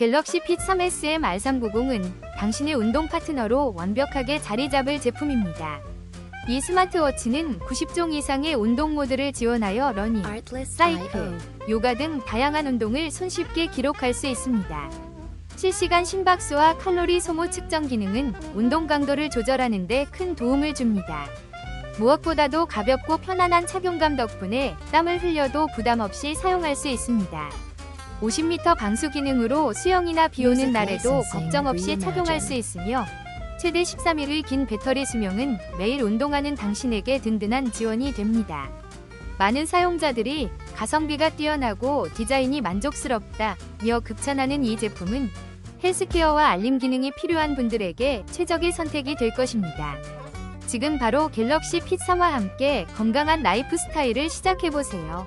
갤럭시 핏 3SM R390은 당신의 운동 파트너로 완벽하게 자리 잡을 제품입니다. 이 스마트워치는 90종 이상의 운동 모드를 지원하여 러닝, 사이클, 요가 등 다양한 운동을 손쉽게 기록할 수 있습니다. 실시간 심박수와 칼로리 소모 측정 기능은 운동 강도를 조절하는 데 큰 도움을 줍니다. 무엇보다도 가볍고 편안한 착용감 덕분에 땀을 흘려도 부담 없이 사용할 수 있습니다. 50m 방수 기능으로 수영이나 비 오는 날에도 걱정 없이 착용할 수 있으며 최대 13일의 긴 배터리 수명은 매일 운동하는 당신에게 든든한 지원이 됩니다. 많은 사용자들이 가성비가 뛰어나고 디자인이 만족스럽다며 극찬하는 이 제품은 헬스케어와 알림 기능이 필요한 분들에게 최적의 선택이 될 것입니다. 지금 바로 갤럭시 핏3와 함께 건강한 라이프 스타일을 시작해보세요.